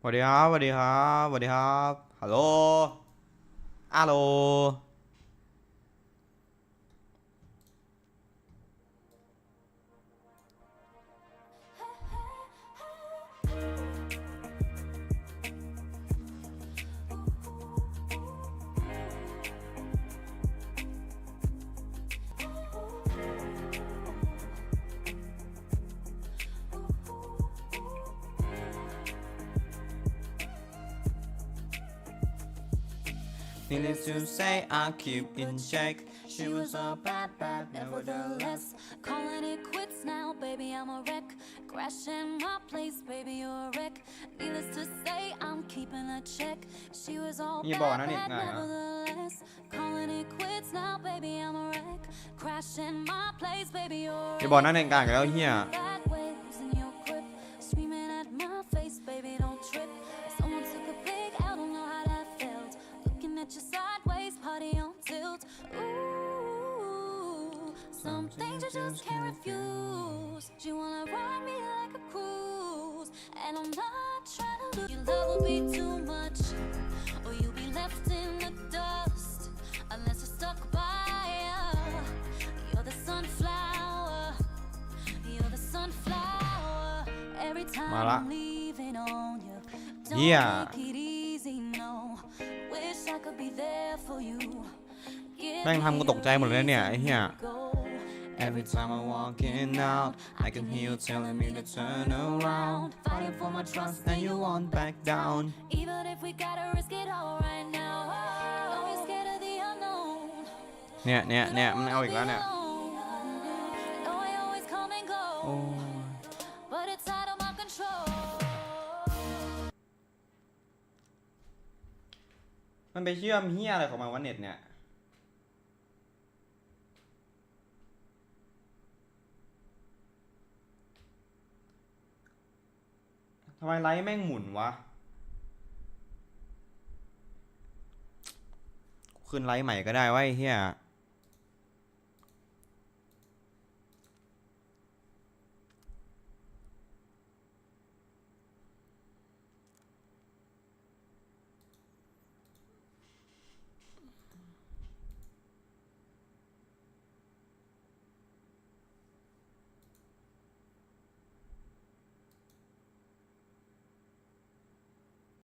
สวัสดีครับสวัสดีครับสวัสดีครับฮัลโหลฮัลโหล Needless to say, I keep in check. She was a bad, bad, nevertheless. Calling it quits now, baby, I'm a wreck. Crashing my place, baby, you're a wreck. Needless to say, I'm keeping a check. She was all bad, bad, nevertheless. Calling it quits now, baby, I'm a wreck. Crashing my place, baby, you're a wreck. Some things you just can't refuse. She wanna ride me like a cruise, and I'm not trying to lose. Your love will be too much, or you'll be left in the dust unless you're stuck by ya. You're the sunflower. You're the sunflower. Every time Mà lạ. I'm leaving on you. Don't Yeah. make it easy, no. Wish I could be there for you. Give แม่งทำกูตกใจหมดเลยเนี่ย ไอ้เหี้ย go. Every time I'm walking out I can hear you telling me to turn around Fighting for my trust and you won't back down Even if we gotta risk it all right now. Know you're scared of the unknown. เนี่ยเนี่ยเนี่ยมันเอาอีกแล้วเนี่ย Know I always come and go. โอ้ย But it's out of my control. มันไปเชื่อมเฮียอะไรของมันวะเน็ตเนี่ย ทำไมไลท์แม่งหมุนวะ ขึ้นไลท์ใหม่ก็ได้วะไว้เฮีย